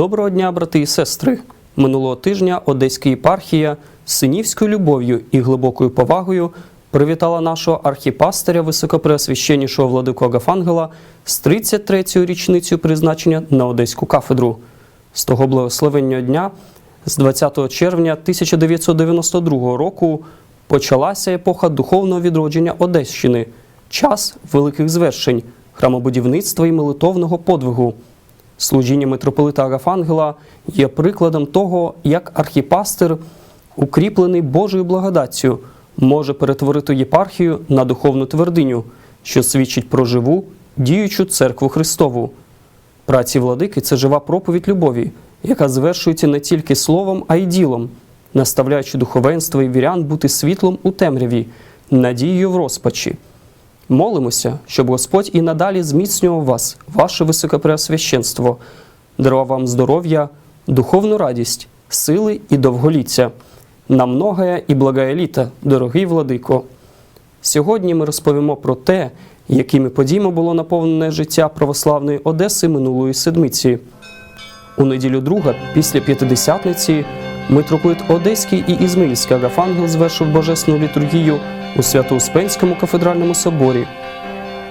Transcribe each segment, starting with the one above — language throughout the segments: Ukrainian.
Доброго дня, брати і сестри! Минулого тижня Одеська єпархія з синівською любов'ю і глибокою повагою привітала нашого архіпастиря високопреосвященнішого владику Агафангела з 33-ю річницею призначення на Одеську кафедру. З того благословенного дня, з 20 червня 1992 року, почалася епоха духовного відродження Одещини, час великих звершень, храмобудівництва і молитовного подвигу. Служіння митрополита Агафангела є прикладом того, як архіпастир, укріплений Божою благодаттю, може перетворити єпархію на духовну твердиню, що свідчить про живу, діючу церкву Христову. Праці владики це жива проповідь любові, яка звершується не тільки словом, а й ділом, наставляючи духовенство і вірян бути світлом у темряві, надією в розпачі. Молимося, щоб Господь і надалі зміцнював вас, ваше високопреосвященство, дарував вам здоров'я, духовну радість, сили і довголіття. На многое і благає літа, дорогий владико. Сьогодні ми розповімо про те, якими подіями було наповнене життя православної Одеси минулої седмиці. У неділю друга, після п'ятидесятниці, митрополит Одеський і Ізмаїльський Агафангел звершив божественну літургію у Свято-Успенському кафедральному соборі.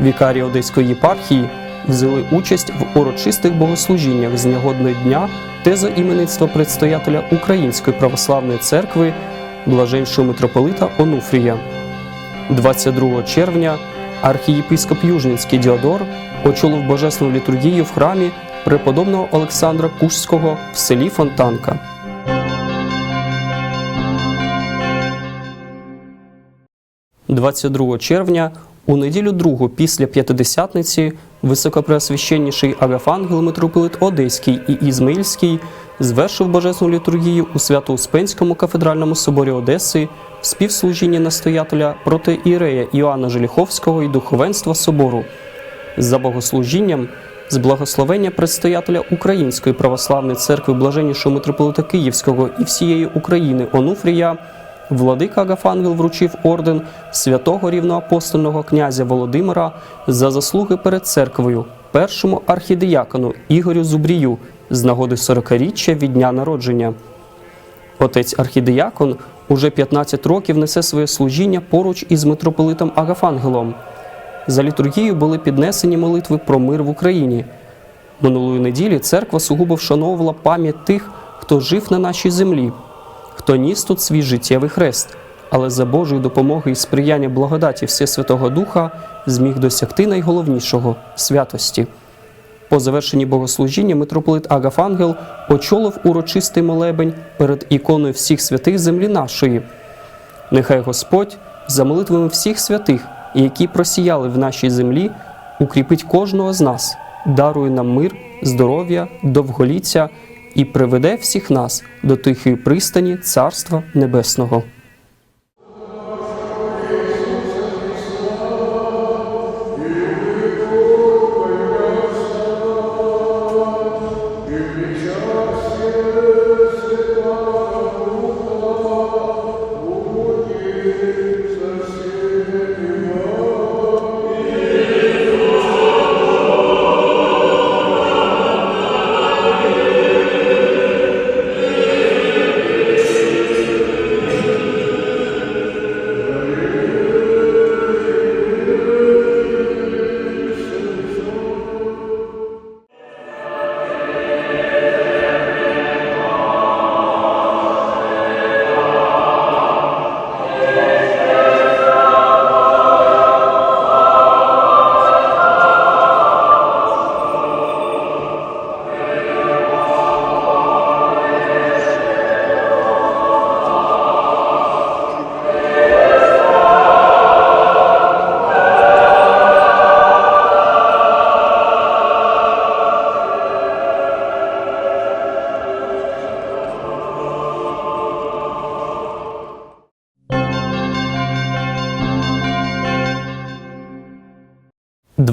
Вікарії Одеської єпархії взяли участь в урочистих богослужіннях з нагодного дня тезо іменництва предстоятеля Української православної церкви блаженшого митрополита Онуфрія. 22 червня архієпископ Южницький Діодор очолив божественну літургію в храмі преподобного Олександра Кушського в селі Фонтанка. – 22 червня у неділю другу після п'ятидесятниці високопреосвященніший Агафангел митрополит Одеський і Ізмаїльський звершив божественну літургію у Свято-Успенському кафедральному соборі Одеси в співслужінні настоятеля проти Ірея Іоанна Желіховського і духовенства собору. За богослужінням з благословення предстоятеля Української православної церкви блаженнішого митрополита Київського і всієї України Онуфрія Владика Агафангел вручив орден святого рівноапостольного князя Володимира за заслуги перед церквою першому архідіякону Ігорю Зубрію з нагоди 40-річчя від дня народження. Отець архідіякон уже 15 років несе своє служіння поруч із митрополитом Агафангелом. За літургією були піднесені молитви про мир в Україні. Минулої неділі церква сугубо вшановувала пам'ять тих, хто жив на нашій землі, хто ніс тут свій життєвий хрест, але за Божої допомоги і сприяння благодаті Всесвятого Духа зміг досягти найголовнішого святості. По завершенні богослужіння митрополит Агафангел очолив урочистий молебень перед іконою всіх святих землі нашої. Нехай Господь за молитвами всіх святих, які просіяли в нашій землі, укріпить кожного з нас, дарує нам мир, здоров'я, довголіття і приведе всіх нас до тихої пристані Царства Небесного. –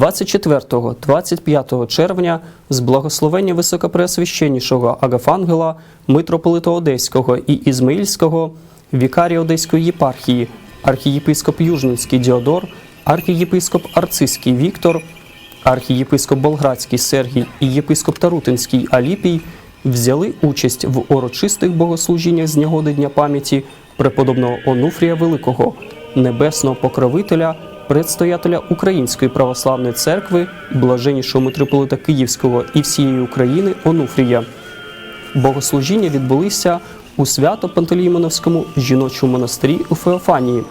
24-25 червня з благословення високопреосвященнішого Агафангела, митрополита Одеського і Ізмаїльського, вікарі Одеської єпархії, архієпископ Южницький Діодор, архієпископ Арцизький Віктор, архієпископ Болградський Сергій і єпископ Тарутинський Аліпій взяли участь в урочистих богослужіннях з нагоди Дня пам'яті преподобного Онуфрія Великого, небесного покровителя, предстоятеля Української православної церкви, блаженнішого митрополита Київського і всієї України Онуфрія. Богослужіння відбулися у свято-Пантелеймоновському жіночому монастирі у Феофанії.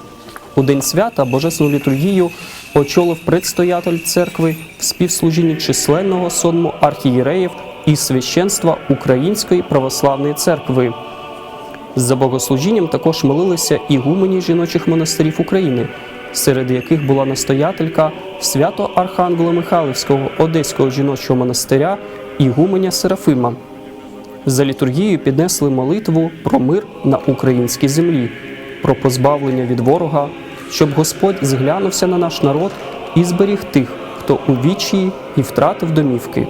У день свята божественну літургію очолив предстоятель церкви в співслужінні численного сонму архієреїв і священства Української православної церкви. За богослужінням також молилися ігумені жіночих монастирів України, серед яких була настоятелька свято Архангела Михайлівського Одеського жіночого монастиря Ігуменя Серафима. За літургією піднесли молитву про мир на українській землі, про позбавлення від ворога, щоб Господь зглянувся на наш народ і зберіг тих, хто у вічії і втратив домівки.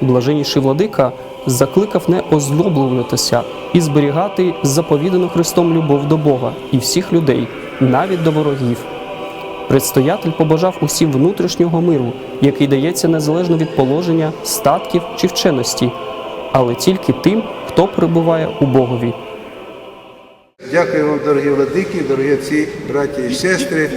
Блаженніший владика закликав не озлоблюватися і зберігати заповідану Христом любов до Бога і всіх людей, навіть до ворогів. Предстоятель побажав усім внутрішнього миру, який дається незалежно від положення, статків чи вченості, але тільки тим, хто перебуває у Богові. Дякую вам, дорогі владики, дорогі отці, браті і сестри,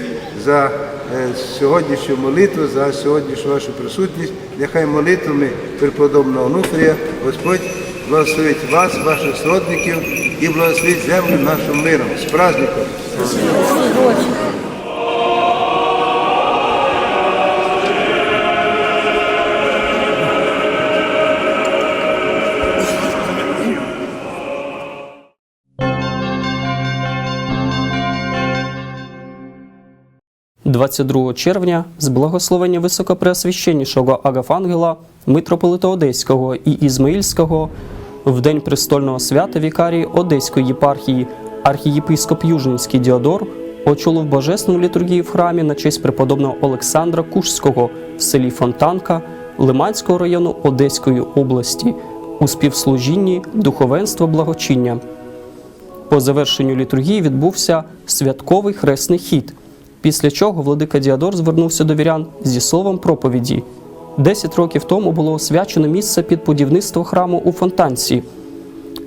за е, сьогоднішню молитву, за сьогоднішню вашу присутність. Нехай молитвами преподобного Онуфрія Господь благословить вас, ваших сродників і благословить землю нашим миром. З праздником! – 22 червня з благословення високопреосвященнішого Агафангела, митрополита Одеського і Ізмаїльського, в день престольного свята вікарії Одеської єпархії архієпископ Южненський Діодор очолив божественну літургію в храмі на честь преподобного Олександра Кушського в селі Фонтанка Лиманського району Одеської області у співслужінні духовенства благочиння. По завершенню літургії відбувся святковий хресний хід, після чого владика Діадор звернувся до вірян зі словом проповіді. Десять років тому було освячено місце під будівництво храму у Фонтанці.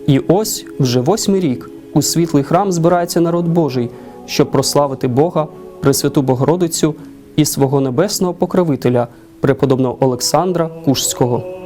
І ось вже восьмий рік у світлий храм збирається народ Божий, щоб прославити Бога, Пресвяту Богородицю і свого небесного покровителя, преподобного Олександра Кушського. –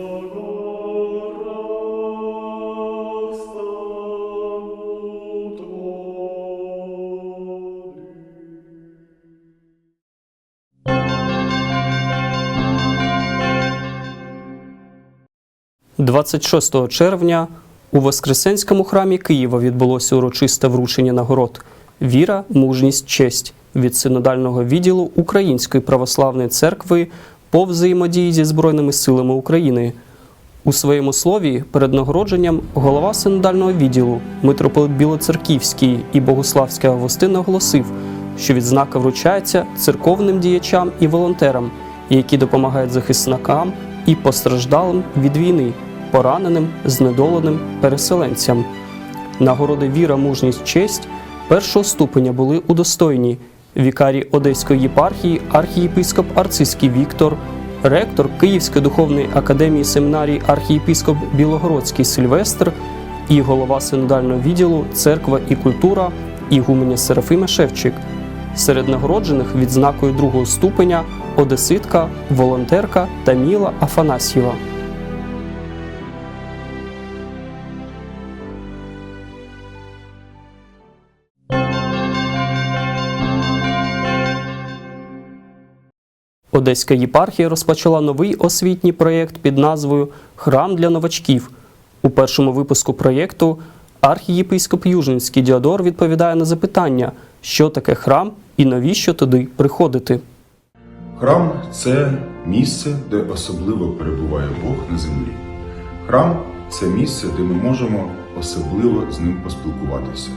26 червня у Воскресенському храмі Києва відбулося урочисте вручення нагород Віра, мужність, честь від синодального відділу Української православної церкви по взаємодії зі Збройними силами України. У своєму слові перед нагородженням голова синодального відділу митрополит Білоцерківський і Богославський Августин наголосив, що відзнака вручається церковним діячам і волонтерам, які допомагають захисникам і постраждалим від війни, пораненим, знедоленим переселенцям. Нагороди віра, мужність, честь першого ступеня були удостоєні вікарій Одеської єпархії архієпископ Арцизький Віктор, ректор Київської духовної академії семінарії архієпископ Білогородський Сильвестр і голова синодального відділу Церква і культура Ігуменя Серафима Шевчик. Серед нагороджених відзнакою другого ступеня одеситка, волонтерка Таміла Афанасьєва. Одеська єпархія розпочала новий освітній проєкт під назвою Храм для новачків. У першому випуску проєкту архієпископ Южненський Діодор відповідає на запитання, що таке храм і навіщо туди приходити. Храм це місце, де особливо перебуває Бог на землі. Храм це місце, де ми можемо особливо з ним поспілкуватися.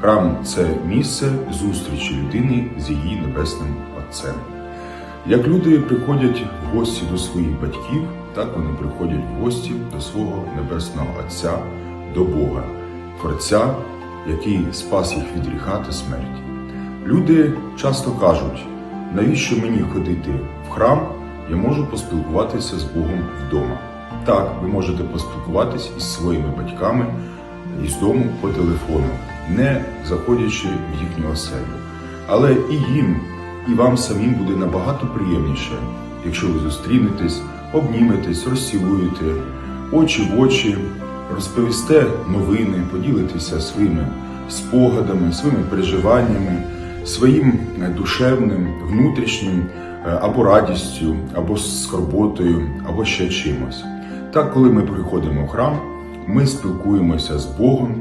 Храм це місце зустрічі людини з її небесним Отцем. Як люди приходять в гості до своїх батьків, так вони приходять в гості до свого небесного Отця, до Бога, Творця, який спас їх від гріха та смерті. Люди часто кажуть, навіщо мені ходити в храм, я можу поспілкуватися з Богом вдома. Так, ви можете поспілкуватись із своїми батьками із дому по телефону, не заходячи в їхню оселю. Але і їм, і вам самим буде набагато приємніше, якщо ви зустрінетесь, обніметесь, розцілуєте, очі в очі, розповісте новини, поділитеся своїми спогадами, своїми переживаннями, своїм е, душевним, внутрішнім е, або радістю, або скорботою, або ще чимось. Так, коли ми приходимо в храм, ми спілкуємося з Богом,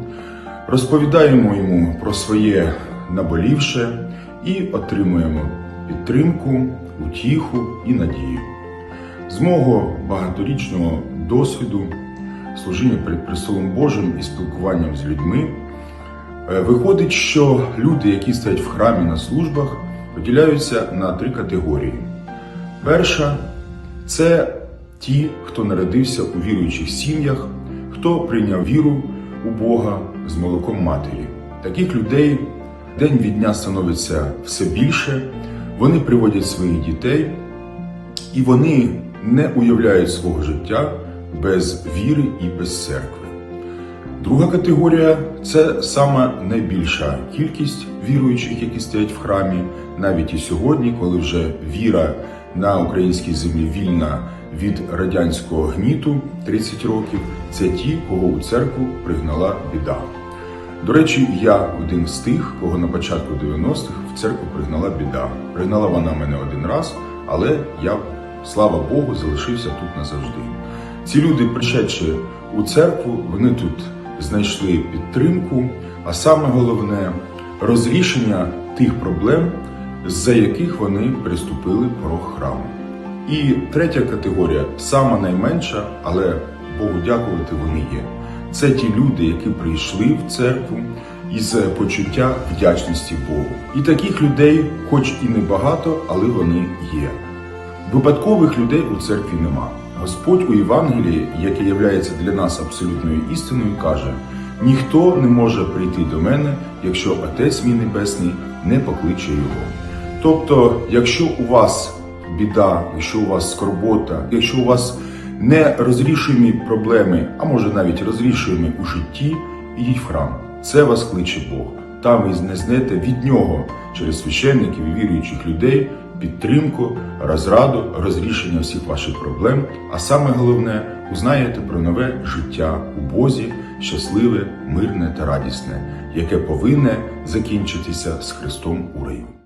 розповідаємо йому про своє наболівше і отримуємо підтримку, утіху і надію. З мого багаторічного досвіду служіння перед престолом Божим і спілкуванням з людьми е, виходить, що люди, які стоять в храмі на службах, поділяються на три категорії. Перша це ті, хто народився у віруючих сім'ях, хто прийняв віру у Бога з молоком матері. Таких людей день від дня становиться все більше, вони приводять своїх дітей, і вони не уявляють свого життя без віри і без церкви. Друга категорія це сама найбільша кількість віруючих, які стоять в храмі, навіть і сьогодні, коли вже віра на українській землі вільна від радянського гніту 30 років. Це ті, кого у церкву пригнала біда. До речі, я один з тих, кого на початку 90-х в церкву пригнала біда. Пригнала вона мене один раз, але я, слава Богу, залишився тут назавжди. Ці люди, пришедши у церкву, вони тут знайшли підтримку, а саме головне розрішення тих проблем, з-за яких вони приступили порог храму. І третя категорія сама найменша, але Богу дякувати вони є. Це ті люди, які прийшли в церкву із почуття вдячності Богу. І таких людей, хоч і небагато, але вони є. Випадкових людей у церкві нема. Господь у Євангелії, яке є для нас абсолютною істиною, каже: ніхто не може прийти до мене, якщо Отець мій Небесний не покличе його. Тобто, якщо у вас біда, якщо у вас скорбота, якщо у вас нерозрішуємі проблеми, а може навіть розрішуємі у житті, ідіть в храм. Це вас кличе Бог. Там ви знайдете від нього через священників і віруючих людей підтримку, розраду, розрішення всіх ваших проблем. А саме головне, узнаєте про нове життя у Бозі, щасливе, мирне та радісне, яке повинне закінчитися з Христом у раю.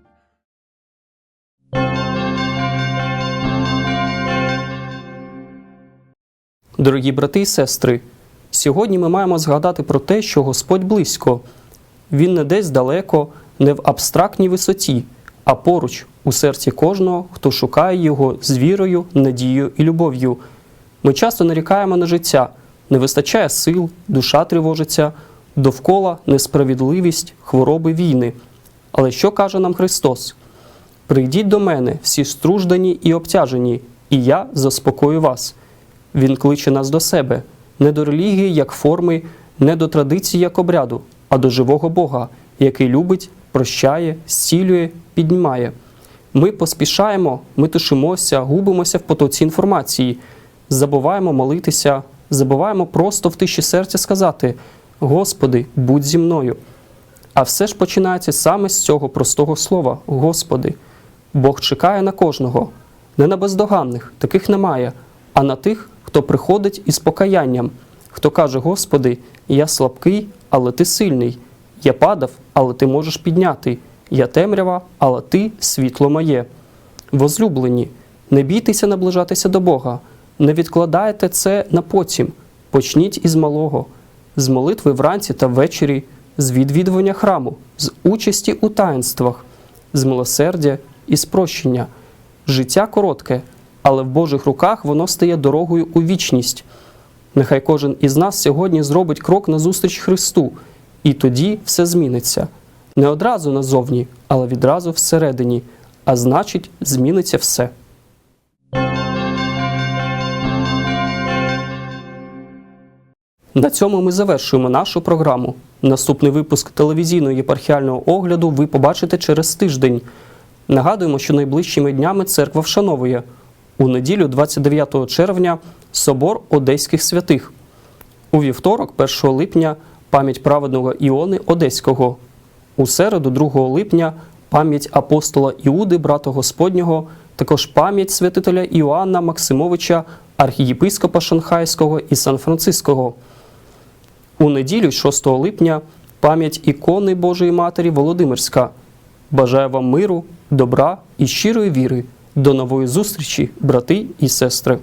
Дорогі брати і сестри, сьогодні ми маємо згадати про те, що Господь близько. Він не десь далеко, не в абстрактній висоті, а поруч у серці кожного, хто шукає його з вірою, надією і любов'ю. Ми часто нарікаємо на життя, не вистачає сил, душа тривожиться, довкола несправедливість, хвороби війни. Але що каже нам Христос? Прийдіть до мене, всі струждані і обтяжені, і я заспокою вас. Він кличе нас до себе, не до релігії як форми, не до традиції як обряду, а до живого Бога, який любить, прощає, зцілює, піднімає. Ми поспішаємо, ми тушимося, губимося в потоці інформації, забуваємо молитися, забуваємо просто в тиші серця сказати: Господи, будь зі мною. А все ж починається саме з цього простого слова Господи. Бог чекає на кожного, не на бездоганних, таких немає, а на тих, хто приходить із покаянням, хто каже: Господи, я слабкий, але ти сильний, я падав, але ти можеш підняти, я темрява, але ти світло моє. Возлюблені, не бійтеся наближатися до Бога, не відкладайте це на потім. Почніть із малого, з молитви вранці та ввечері, з відвідування храму, з участі у таїнствах, з милосердя і спрощення. Життя коротке, але в Божих руках воно стає дорогою у вічність. Нехай кожен із нас сьогодні зробить крок назустріч Христу, і тоді все зміниться. Не одразу назовні, але відразу всередині, а значить, зміниться все. На цьому ми завершуємо нашу програму. Наступний випуск телевізійного єпархіального огляду ви побачите через тиждень. Нагадуємо, що найближчими днями церква вшановує у неділю, 29 червня, Собор Одеських святих. У вівторок, 1 липня, пам'ять праведного Іони Одеського. У середу, 2 липня, пам'ять апостола Іуди, брата Господнього, також пам'ять святителя Іоанна Максимовича, архієпископа Шанхайського і Сан-Франциского. У неділю, 6 липня, пам'ять ікони Божої Матері Володимирська. Бажаю вам миру, добра і щирої віри. До нової зустрічі, брати і сестри!